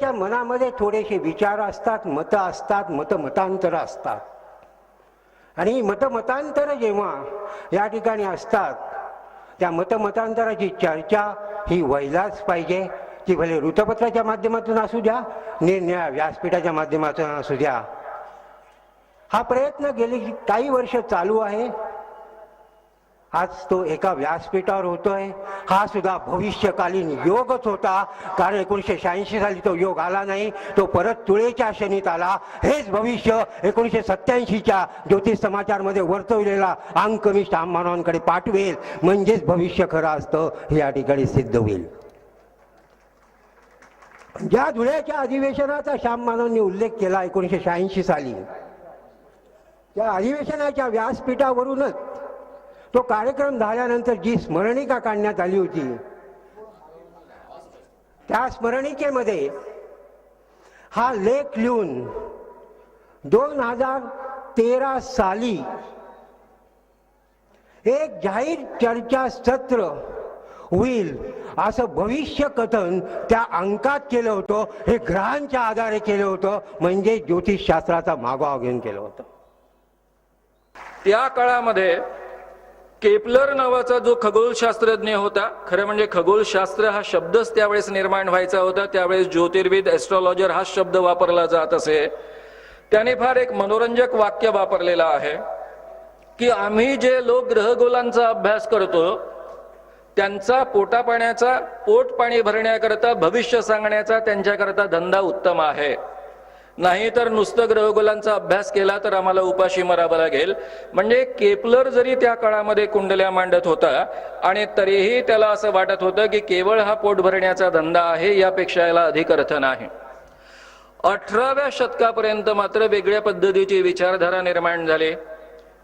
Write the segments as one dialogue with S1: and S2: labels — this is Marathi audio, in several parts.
S1: प्रत्येकाच्या मनामध्ये थोडेसे विचार असतात मतं असतात मतमतांतरं असतात. आणि मतमतांतरं जेव्हा या ठिकाणी असतात त्या मतमतांतराची चर्चा ही व्हायलाच पाहिजे. ती भले वृत्तपत्राच्या माध्यमातून असू द्या निरनिळ्या व्यासपीठाच्या माध्यमातून असू द्या. हा प्रयत्न गेली काही वर्ष चालू आहे. आज तो एका व्यासपीठावर होतोय. हा सुद्धा भविष्यकालीन योगच होता. कारण एकोणीसशे शहाऐंशी साली तो योग आला नाही. तो परत तुळेच्या शनीत आला. हेच भविष्य एकोणीसशे सत्याऐंशीच्या ज्योतिष समाचारमध्ये वर्तवलेला अंक मी श्याममानवांकडे पाठवेल. म्हणजेच भविष्य खरं असतं हे या ठिकाणी सिद्ध होईल. ज्या धुळ्याच्या अधिवेशनाचा श्याम मानवांनी उल्लेख केला एकोणीसशे शहाऐंशी साली त्या अधिवेशनाच्या व्यासपीठावरूनच तो कार्यक्रम झाल्यानंतर जी स्मरणिका काढण्यात आली होती त्या स्मरणिकेमध्ये हा लेख लिहून दोन हजार तेरा साली एक जाहीर चर्चा सत्र होईल असं भविष्य कथन त्या अंकात केलं होतं हे ग्रहांच्या आधारे केलं होतं म्हणजे ज्योतिषशास्त्राचा मागोवा घेऊन केलं होतं.
S2: त्या काळामध्ये केपलर नावाचा जो खगोलशास्त्रज्ञ होता खरं म्हणजे खगोलशास्त्र हा शब्दच त्यावेळेस निर्माण व्हायचा होता त्यावेळेस ज्योतिर्विद एस्ट्रॉलॉजर हा शब्द वापरला जात असे. त्याने फार एक मनोरंजक वाक्य वापरलेलं आहे की आम्ही जे लोक ग्रहगोलांचा अभ्यास करतो त्यांचा पोटापाण्याचा पोट पाणी भरण्याकरता भविष्य सांगण्याचा त्यांच्याकरता धंदा उत्तम आहे. नाही तर नुसतं ग्रहगोलांचा अभ्यास केला तर आम्हाला उपाशी मरावं लागेल म्हणजे केपलर जरी त्या काळामध्ये कुंडल्या मांडत होता आणि तरीही त्याला असं वाटत होतं की केवळ हा पोट भरण्याचा धंदा आहे यापेक्षा याला अधिक अर्थ नाही. अठराव्या शतकापर्यंत मात्र वेगळ्या पद्धतीची विचारधारा निर्माण झाली.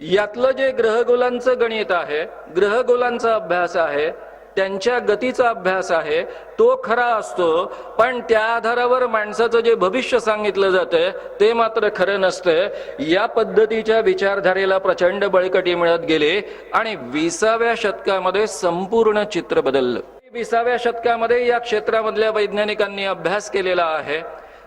S2: यातलं जे ग्रहगोलांचं गणित आहे ग्रहगोलांचा अभ्यास आहे त्यांच्या गतीचा अभ्यास आहे तो खरा असतो पण त्या आधारावर माणसाचं जे भविष्य सांगितलं जातं ते मात्र खरं नसतं या पद्धतीच्या विचारधारेला प्रचंड बळकटी मिळत गेली आणि विसाव्या शतकामध्ये संपूर्ण चित्र बदललं. विसाव्या शतकामध्ये या क्षेत्रामधल्या वैज्ञानिकांनी अभ्यास केलेला आहे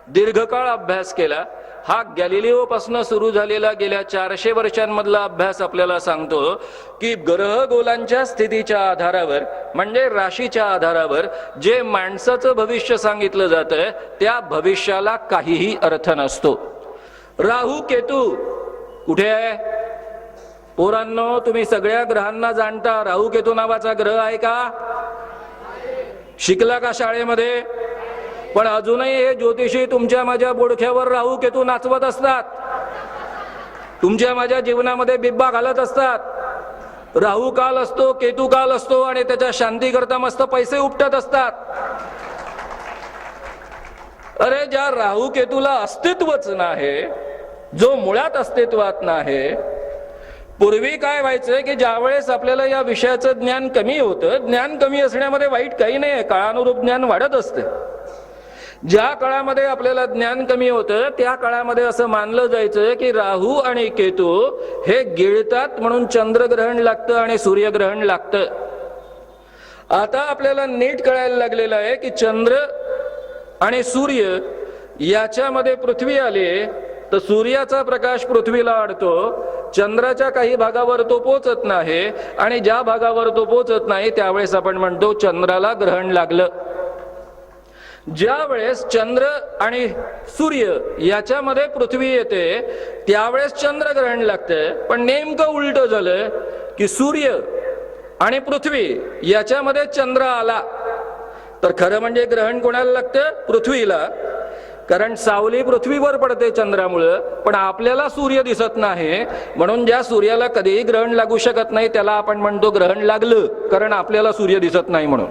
S2: दीर्घकाळ अभ्यास केला. हा गॅलिलिओ पासून सुरू झालेला गेल्या चारशे वर्षांमधला अभ्यास आपल्याला सांगतो की ग्रहगोलांच्या स्थितीच्या आधारावर म्हणजे राशीच्या आधारावर जे माणसाचं भविष्य सांगितलं जातं त्या भविष्याला काहीही अर्थ नसतो. राहू केतू कुठे आहे? पोरांनो तुम्ही सगळ्या ग्रहांना जाणता राहू केतू नावाचा ग्रह आहे का? शिकला का शाळेमध्ये? पण अजूनही हे ज्योतिषी तुमच्या माझ्या बोडख्यावर राहू केतू नाचवत असतात. तुमच्या माझ्या जीवनामध्ये बिब्बा घालत असतात. राहू काल असतो केतू काल असतो आणि त्याच्या शांती करता मस्त पैसे उपटत असतात. अरे ज्या राहू केतूला अस्तित्वच नाही जो मुळात अस्तित्वात नाही पूर्वी काय व्हायचं की ज्यावेळेस आपल्याला या विषयाचं ज्ञान कमी होतं ज्ञान कमी असण्यामध्ये वाईट काही नाही काळानुरूप ज्ञान वाढत असते. ज्या काळामध्ये आपल्याला ज्ञान कमी होतं त्या काळामध्ये असं मानलं जायचं की राहू आणि केतू हे गिळतात म्हणून चंद्रग्रहण लागतं आणि सूर्यग्रहण लागतं. आता आपल्याला नीट कळायला लागलेलं आहे की चंद्र आणि सूर्य याच्यामध्ये पृथ्वी आली तर सूर्याचा प्रकाश पृथ्वीला अडतो चंद्राच्या काही भागावर तो पोचत नाही आणि ज्या भागावर तो पोचत नाही त्यावेळेस आपण म्हणतो चंद्राला ग्रहण लागलं. ज्या वेळेस चंद्र आणि सूर्य याच्यामध्ये पृथ्वी येते त्यावेळेस चंद्रग्रहण लागतंय पण नेमकं उलट झालं की सूर्य आणि पृथ्वी याच्यामध्ये चंद्र आला. तर खरं म्हणजे ग्रहण कोणाला लागतं? पृथ्वीला. कारण सावली पृथ्वीवर पडते चंद्रामुळं पण आपल्याला सूर्य दिसत नाही. म्हणून ज्या सूर्याला कधीही ग्रहण लागू शकत नाही त्याला आपण म्हणतो ग्रहण लागलं कारण आपल्याला सूर्य दिसत नाही म्हणून.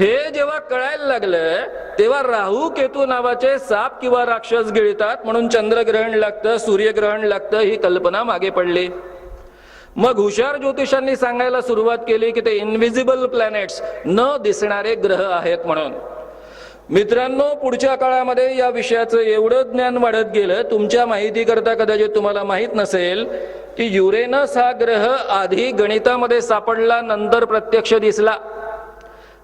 S2: हे जेव्हा कळायला लागलं तेव्हा राहू केतू नावाचे साप किंवा राक्षस गिळतात म्हणून चंद्रग्रहण लागतं सूर्यग्रहण लागतं ही कल्पना मागे पडली. मग हुशार ज्योतिषांनी सांगायला सुरुवात केली की ते इनव्हिजिबल प्लॅनेट्स न दिसणारे ग्रह आहेत म्हणून. मित्रांनो पुढच्या काळामध्ये या विषयाचं एवढं ज्ञान वाढत गेलं तुमच्या माहिती करता कदाचित तुम्हाला माहीत नसेल की युरेनस हा ग्रह आधी गणितामध्ये सापडला नंतर प्रत्यक्ष दिसला.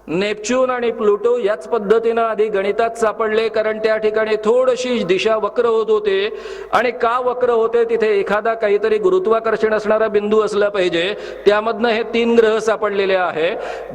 S2: नेपच्यून आणि प्लुटो याच पद्धतीनं आधी गणितात सापडले कारण त्या ठिकाणी थोडीशी दिशा वक्र होत होते. आणि का वक्र होते तिथे एखादा काहीतरी गुरुत्वाकर्षण असणारा बिंदू असला पाहिजे. त्यामधनं हे तीन ग्रह सापडलेले आहे.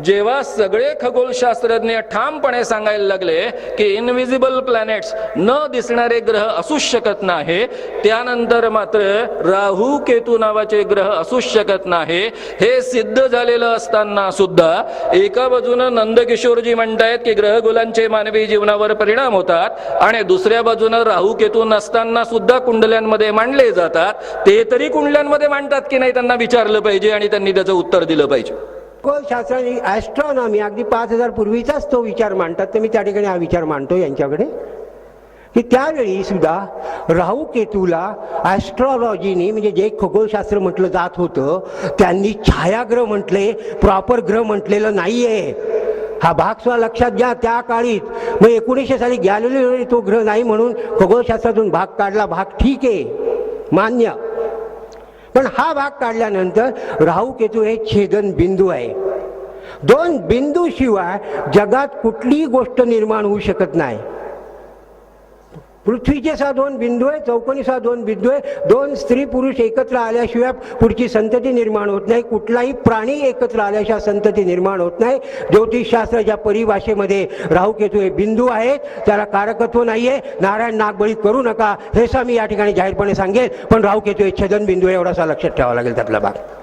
S2: जेव्हा सगळे खगोलशास्त्रज्ञ ठामपणे सांगायला लागले की इनविजिबल प्लॅनेट्स न दिसणारे ग्रह असूच शकत नाही त्यानंतर मात्र राहू केतू नावाचे ग्रह असूच शकत नाही. हे सिद्ध झालेलं असताना सुद्धा एका बाजूनं नंदकिशोरजी म्हणतायत की ग्रहगोलांचे मानवी जीवनावर परिणाम होतात आणि दुसऱ्या बाजूनं राहू केतू नसताना सुद्धा कुंडल्यांमध्ये मांडले जातात. ते तरी कुंडल्यांमध्ये मांडतात की नाही त्यांना विचारलं पाहिजे आणि त्यांनी त्याचं उत्तर दिलं पाहिजे.
S1: खगोलशास्त्राने ॲस्ट्रॉनॉमी अगदी पाच हजार पूर्वीचाच तो विचार मांडतात. तर मी त्या ठिकाणी हा विचार मांडतो यांच्याकडे. की त्यावेळी सुद्धा राहू केतूला ॲस्ट्रॉलॉजीनी म्हणजे जे खगोलशास्त्र म्हटलं जात होतं त्यांनी छायाग्रह म्हटले प्रॉपर ग्रह म्हटलेलं नाही आहे हा भाग सुद्धा लक्षात घ्या त्या काळीत मग एकोणीसशे साली गॅलिलिओने तो ग्रह नाही म्हणून खगोलशास्त्रातून भाग काढला. भाग ठीक आहे. मान्य. पण हा भाग काढल्यानंतर राहू केतू हे छेदन बिंदू आहे. दोन बिंदू शिवाय जगात कुठलीही गोष्ट निर्माण होऊ शकत नाही. पृथ्वीचे सा दोन बिंदू आहे चौकोनी दोन बिंदू आहे दोन स्त्री पुरुष एकत्र आल्याशिवाय पुढची संतती निर्माण होत नाही. कुठलाही प्राणी एकत्र आल्याशिवाय संतती निर्माण होत नाही. ज्योतिषशास्त्राच्या परिभाषेमध्ये राहूकेतू हे बिंदू आहेत. त्याला कारकत्व नाही आहे नारायण नागबळी करू नका. हे मी या ठिकाणी जाहीरपणे सांगेन पण राहूकेतू हे छेदन बिंदू आहे एवढासा लक्षात ठेवावा लागेल त्यातला भाग.